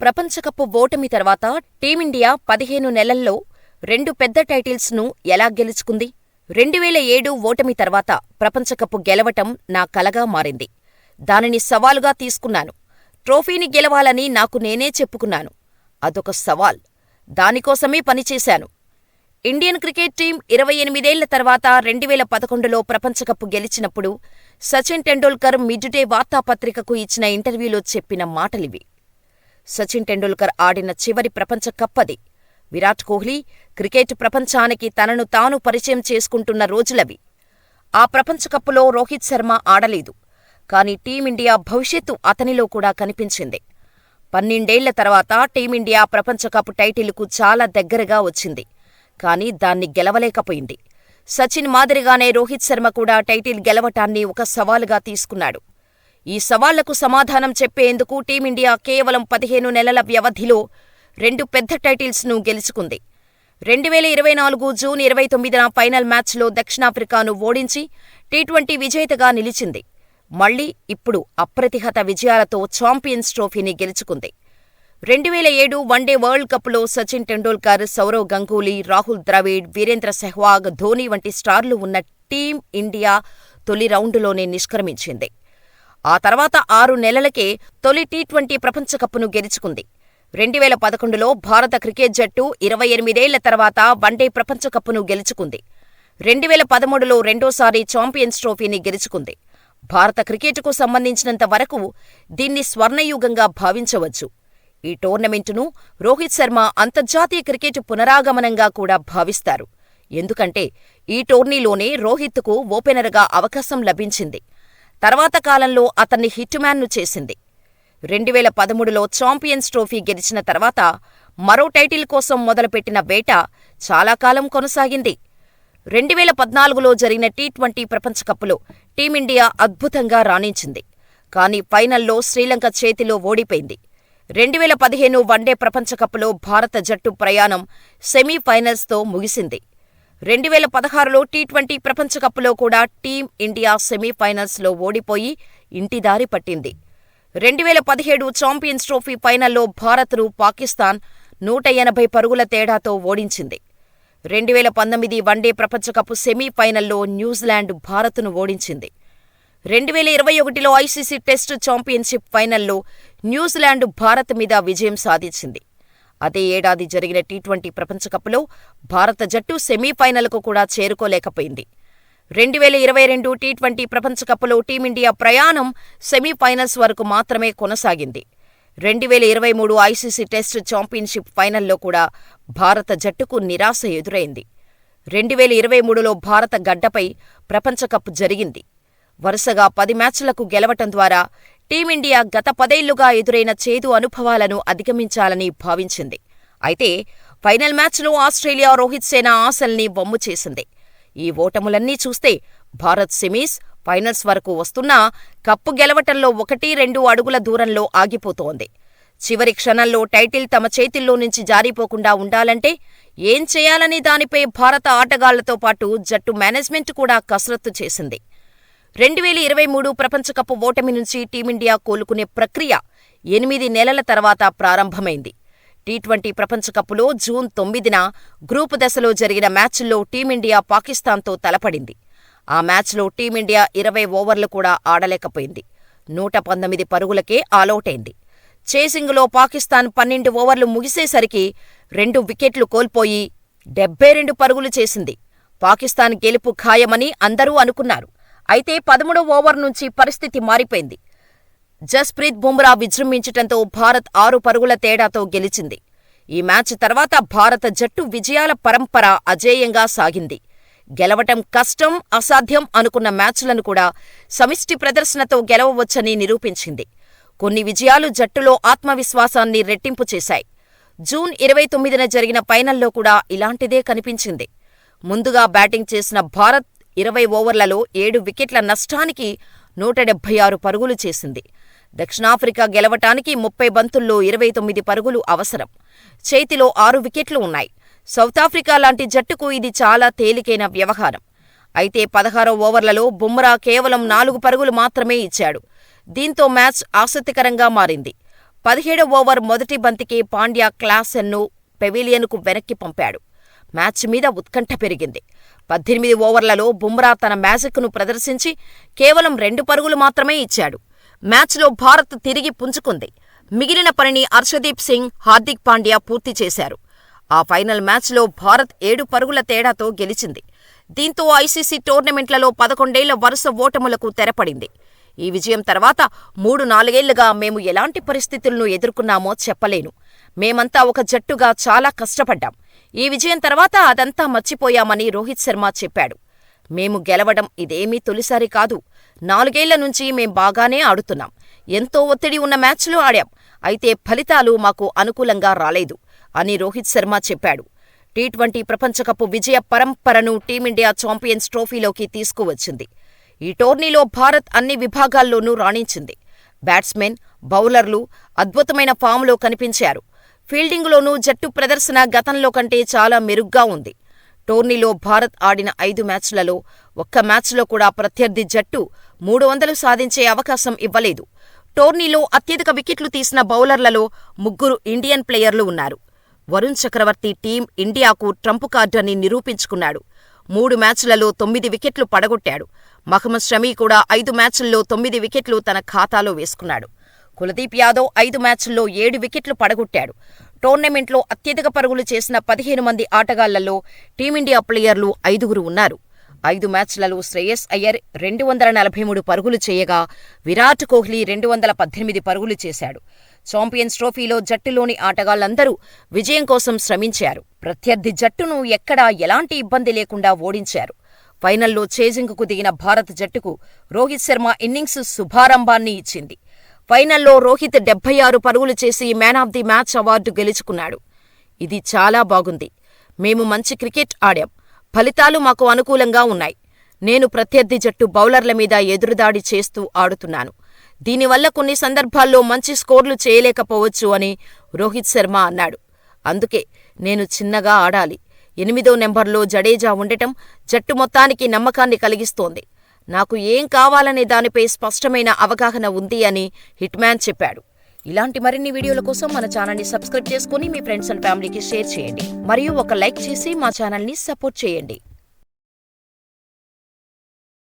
ప్రపంచకప్ ఓటమి తర్వాత టీమిండియా పదిహేను నెలల్లో రెండు పెద్ద టైటిల్స్ను ఎలా గెలుచుకుంది? రెండువేల ఏడు ఓటమి తర్వాత ప్రపంచకప్ గెలవటం నా కలగా మారింది. దానిని సవాలుగా తీసుకున్నాను. ట్రోఫీని గెలవాలని నాకు నేనే చెప్పుకున్నాను. అదొక సవాల్. దానికోసమే పనిచేశాను. ఇండియన్ క్రికెట్ టీం ఇరవై ఎనిమిదేళ్ళ తర్వాత రెండువేల పదకొండులో ప్రపంచకప్ గెలిచినప్పుడు సచిన్ టెండూల్కర్ మిడ్ డే వార్తాపత్రికకు ఇచ్చిన ఇంటర్వ్యూలో చెప్పిన మాటలివి. సచిన్ టెండూల్కర్ ఆడిన చివరి ప్రపంచ కప్ అది. విరాట్ కోహ్లీ క్రికెట్ ప్రపంచానికి తనను తాను పరిచయం చేసుకుంటున్న రోజులవి. ఆ ప్రపంచకప్పులో రోహిత్ శర్మ ఆడలేదు. కాని టీమిండియా భవిష్యత్తు అతనిలో కూడా కనిపించింది. పన్నెండేళ్ళ తర్వాత టీమిండియా ప్రపంచకప్ టైటిలుకు చాలా దగ్గరగా వచ్చింది. కాని దాన్ని గెలవలేకపోయింది. సచిన్ మాదిరిగానే రోహిత్ శర్మ కూడా టైటిల్ గెలవటాన్ని ఒక సవాలుగా తీసుకున్నాడు. ఈ సవాళ్ళకు సమాధానం చెప్పేందుకు టీమిండియా కేవలం పదిహేను నెలల వ్యవధిలో రెండు పెద్ద టైటిల్స్ను గెలుచుకుంది. రెండువేల ఇరవై నాలుగు జూన్ ఇరవై తొమ్మిదిన ఫైనల్ మ్యాచ్లో దక్షిణాఫ్రికాను ఓడించి టీ-ట్వంటీ విజేతగా నిలిచింది. మళ్ళీ ఇప్పుడు అప్రతిహత విజయాలతో ఛాంపియన్స్ ట్రోఫీని గెలుచుకుంది. రెండువేల ఏడు వన్డే వరల్డ్ కప్లో సచిన్ టెండూల్కర్, సౌరవ్ గంగూలీ, రాహుల్ ద్రవిడ్, వీరేంద్ర సెహ్వాగ్, ధోని వంటి స్టార్లు ఉన్న టీం ఇండియా తొలి రౌండులోనే నిష్క్రమించింది. ఆ తర్వాత ఆరు నెలలకే తొలి టీ-ట్వంటీ ప్రపంచకప్ను గెలుచుకుంది. రెండువేల పదకొండులో భారత క్రికెట్ జట్టు ఇరవై ఎనిమిదేళ్ళ తర్వాత వన్డే ప్రపంచకప్ను గెలుచుకుంది. రెండువేల పదమూడులో రెండోసారి ఛాంపియన్స్ ట్రోఫీని గెలుచుకుంది. భారత క్రికెట్కు సంబంధించినంత వరకు దీన్ని స్వర్ణయుగంగా భావించవచ్చు. ఈ టోర్నమెంటును రోహిత్ శర్మ అంతర్జాతీయ క్రికెట్ పునరాగమనంగా కూడా భావిస్తారు. ఎందుకంటే ఈ టోర్నీలోనే రోహిత్కు ఓపెనర్గా అవకాశం లభించింది. తర్వాత కాలంలో అతన్ని హిట్మ్యాన్ను చేసింది. రెండువేల పదమూడులో ఛాంపియన్స్ ట్రోఫీ గెలిచిన తర్వాత మరో టైటిల్ కోసం మొదలుపెట్టిన వేట చాలా కాలం కొనసాగింది. రెండువేల పద్నాలుగులో జరిగిన టీ-ట్వంటీ ప్రపంచకప్లో టీమిండియా అద్భుతంగా రాణించింది. కానీ ఫైనల్లో శ్రీలంక చేతిలో ఓడిపోయింది. రెండువేల పదిహేను వన్డే ప్రపంచకప్లో భారత జట్టు ప్రయాణం సెమీఫైనల్స్తో ముగిసింది. రెండువేల పదహారులో టీ-ట్వంటీ ప్రపంచ కప్లో కూడా టీం ఇండియా సెమీఫైనల్స్లో ఓడిపోయి ఇంటిదారి పట్టింది. రెండువేల పదిహేడు ఛాంపియన్స్ ట్రోఫీ ఫైనల్లో భారత్ను పాకిస్తాన్ నూట ఎనభై పరుగుల తేడాతో ఓడించింది. రెండువేల పంతొమ్మిది వన్డే ప్రపంచకప్ సెమీఫైనల్లో న్యూజిలాండ్ భారత్ను ఓడించింది. రెండువేల ఇరవై ఒకటిలో ఐసీసీ టెస్టు ఛాంపియన్షిప్ ఫైనల్లో న్యూజిలాండ్ భారత్ మీద విజయం సాధించింది. అదే ఏడాది జరిగిన టీ-ట్వంటీ ప్రపంచకప్లో భారత జట్టు సెమీఫైనల్కు కూడా చేరుకోలేకపోయింది. రెండువేల ఇరవై రెండు టీ-ట్వంటీ ప్రపంచకప్లో టీమిండియా ప్రయాణం సెమీఫైనల్స్ వరకు మాత్రమే కొనసాగింది. రెండువేల ఇరవై మూడు ఐసీసీ టెస్ట్ చాంపియన్షిప్ ఫైనల్లో కూడా భారత జట్టుకు నిరాశ ఎదురైంది. రెండువేల ఇరవై మూడులో భారత గడ్డపై ప్రపంచకప్ జరిగింది. వరుసగా పది మ్యాచ్లకు గెలవటం ద్వారా టీమిండియా గత పదేళ్ళుగా ఎదురైన చేదు అనుభవాలను అధిగమించాలని భావించింది. అయితే ఫైనల్ మ్యాచ్లో ఆస్ట్రేలియా రోహిత్ సేన ఆశల్ని వమ్ము చేసింది. ఈ ఓటములన్నీ చూస్తే భారత్ సెమీస్, ఫైనల్స్ వరకు వస్తున్నా కప్పు గెలవటంలో ఒకటి రెండు అడుగుల దూరంలో ఆగిపోతోంది. చివరి క్షణంలో టైటిల్ తమ చేతిల్లో నుంచి జారిపోకుండా ఉండాలంటే ఏం చేయాలనే దానిపై భారత ఆటగాళ్ళతో పాటు జట్టు మేనేజ్మెంట్ కూడా కసరత్తు చేసింది. రెండువేల ఇరవై మూడు ప్రపంచకప్ ఓటమి నుంచి టీమిండియా కోలుకునే ప్రక్రియ ఎనిమిది నెలల తర్వాత ప్రారంభమైంది. టీ-ట్వంటీ ప్రపంచకప్లో జూన్ తొమ్మిదిన గ్రూపు దశలో జరిగిన మ్యాచ్లో టీమిండియా పాకిస్తాన్తో తలపడింది. ఆ మ్యాచ్లో టీమిండియా ఇరవై ఓవర్లు కూడా ఆడలేకపోయింది. నూట పంతొమ్మిది పరుగులకే ఆలౌటైంది. చేసింగులో పాకిస్తాన్ పన్నెండు ఓవర్లు ముగిసేసరికి రెండు వికెట్లు కోల్పోయి డెబ్బై రెండు పరుగులు చేసింది. పాకిస్తాన్ గెలుపు ఖాయమని అందరూ అనుకున్నారు. అయితే పదమూడవ ఓవర్ నుంచి పరిస్థితి మారిపోయింది. జస్ప్రీత్ బుమ్రా విజృంభించటంతో భారత్ ఆరు పరుగుల తేడాతో గెలిచింది. ఈ మ్యాచ్ తర్వాత భారత జట్టు విజయాల పరంపర అజేయంగా సాగింది. గెలవటం కష్టం, అసాధ్యం అనుకున్న మ్యాచ్లను కూడా సమిష్టి ప్రదర్శనతో గెలవవచ్చని నిరూపించింది. కొన్ని విజయాలు జట్టులో ఆత్మవిశ్వాసాన్ని రెట్టింపు చేశాయి. జూన్ ఇరవై తొమ్మిదిన జరిగిన ఫైనల్లో కూడా ఇలాంటిదే కనిపించింది. ముందుగా బ్యాటింగ్ చేసిన భారత్ ఇరవై ఓవర్లలో ఏడు వికెట్ల నష్టానికి నూట డెబ్బై ఆరు పరుగులు చేసింది. దక్షిణాఫ్రికా గెలవటానికి ముప్పై బంతుల్లో ఇరవై తొమ్మిది పరుగులు అవసరం. చేతిలో ఆరు వికెట్లు ఉన్నాయి. సౌత్ ఆఫ్రికా లాంటి జట్టుకు ఇది చాలా తేలికైన వ్యవహారం. అయితే పదహారో ఓవర్లలో బుమ్రా కేవలం నాలుగు పరుగులు మాత్రమే ఇచ్చాడు. దీంతో మ్యాచ్ ఆసక్తికరంగా మారింది. పదిహేడో ఓవర్ మొదటి బంతికి పాండ్యా క్లాసెన్ను పెవిలియన్కు వెనక్కి పంపాడు మ్యాచ్ మీద ఉత్కంఠ పెరిగింది. పద్దెనిమిది ఓవర్లలో బుమ్రా తన మ్యాజిక్ను ప్రదర్శించి కేవలం రెండు పరుగులు మాత్రమే ఇచ్చాడు. మ్యాచ్లో భారత్ తిరిగి పుంజుకుంది. మిగిలిన పనిని అర్షదీప్ సింగ్ హార్దిక్ పాండ్యా పూర్తి చేశారు. ఆ ఫైనల్ మ్యాచ్లో భారత్ ఏడు పరుగుల తేడాతో గెలిచింది. దీంతో ఐసీసీ టోర్నమెంట్లలో పదకొండేళ్ళ వరుస ఓటములకు తెరపడింది. ఈ విజయం తర్వాత మూడు నాలుగేళ్ళుగా మేము ఎలాంటి పరిస్థితులను ఎదుర్కొన్నామో చెప్పలేను. మేమంతా ఒక జట్టుగా చాలా కష్టపడ్డాం. ఈ విజయం తర్వాత అదంతా మర్చిపోయామని రోహిత్ శర్మ చెప్పాడు. మేము గెలవడం ఇదేమీ తొలిసారి కాదు. నాలుగేళ్ళ నుంచి మేం బాగానే ఆడుతున్నాం. ఎంతో ఒత్తిడి ఉన్న మ్యాచ్లు ఆడాం. అయితే ఫలితాలు మాకు అనుకూలంగా రాలేదు అని రోహిత్ శర్మ చెప్పాడు. టీ ట్వంటీ ప్రపంచకప్ విజయ పరంపరను టీమిండియా ఛాంపియన్స్ ట్రోఫీలోకి తీసుకువచ్చింది. ఈ టోర్నీలో భారత్ అన్ని విభాగాల్లోనూ రాణించింది. బ్యాట్స్మెన్ బౌలర్లు అద్భుతమైన ఫామ్లో కనిపించారు. ఫీల్డింగ్లోనూ జట్టు ప్రదర్శన గతంలో కంటే చాలా మెరుగ్గా ఉంది. టోర్నీలో భారత్ ఆడిన ఐదు మ్యాచ్లలో ఒక్క మ్యాచ్లో కూడా ప్రత్యర్థి జట్టు మూడు వందలు సాధించే అవకాశం ఇవ్వలేదు. టోర్నీలో అత్యధిక వికెట్లు తీసిన బౌలర్లలో ముగ్గురు ఇండియన్ ప్లేయర్లు ఉన్నారు. వరుణ్ చక్రవర్తి టీం ఇండియాకు ట్రంప్ కార్డని నిరూపించుకున్నాడు. మూడు మ్యాచ్లలో తొమ్మిది వికెట్లు పడగొట్టాడు. మహమ్మద్ షమీ కూడా ఐదు మ్యాచ్ల్లో తొమ్మిది వికెట్లు తన ఖాతాలో వేసుకున్నాడు. కులదీప్ యాదవ్ ఐదు మ్యాచ్ల్లో ఏడు వికెట్లు పడగొట్టాడు. టోర్నమెంట్లో అత్యధిక పరుగులు చేసిన పదిహేను మంది ఆటగాళ్ళలో టీమిండియా ప్లేయర్లు ఐదుగురు ఉన్నారు. ఐదు మ్యాచ్లలో శ్రేయస్ అయ్యర్ రెండు వందల నలభై మూడు పరుగులు చేయగా విరాట్ కోహ్లీ రెండు వందల పద్దెనిమిది పరుగులు చేశాడు. ఛాంపియన్స్ ట్రోఫీలో జట్టులోని ఆటగాళ్ళందరూ విజయం కోసం శ్రమించారు. ప్రత్యర్థి జట్టును ఎక్కడా ఎలాంటి ఇబ్బంది లేకుండా ఓడించారు. ఫైనల్లో చేజింగ్కు దిగిన భారత జట్టుకు రోహిత్ శర్మ ఇన్నింగ్స్ శుభారంభాన్ని ఇచ్చింది. ఫైనల్లో రోహిత్ డెబ్బై ఆరు పరుగులు చేసి man of the match award గెలుచుకున్నాడు. ఇది చాలా బాగుంది. మేము మంచి క్రికెట్ ఆడాం. ఫలితాలు మాకు అనుకూలంగా ఉన్నాయి. నేను ప్రత్యర్థి జట్టు బౌలర్ల మీద ఎదురుదాడి చేస్తూ ఆడుతున్నాను. దీనివల్ల కొన్ని సందర్భాల్లో మంచి స్కోర్లు చేయలేకపోవచ్చు అని రోహిత్ శర్మ అన్నాడు. అందుకే నేను చిన్నగా ఆడాలి. ఎనిమిదో నెంబర్లో జడేజా ఉండటం జట్టు మొత్తానికి నమ్మకాన్ని కలిగిస్తోంది. నాకు ఏం కావాలనే దానిపై స్పష్టమైన అవగాహన ఉంది అని హిట్మ్యాన్ చెప్పాడు. ఇలాంటి మరిన్ని వీడియోల కోసం మన ఛానల్ని సబ్స్క్రైబ్ చేసుకుని మీ ఫ్రెండ్స్ అండ్ ఫ్యామిలీకి షేర్ చేయండి. మరియు ఒక లైక్ చేసి మా ఛానల్ని సపోర్ట్ చేయండి.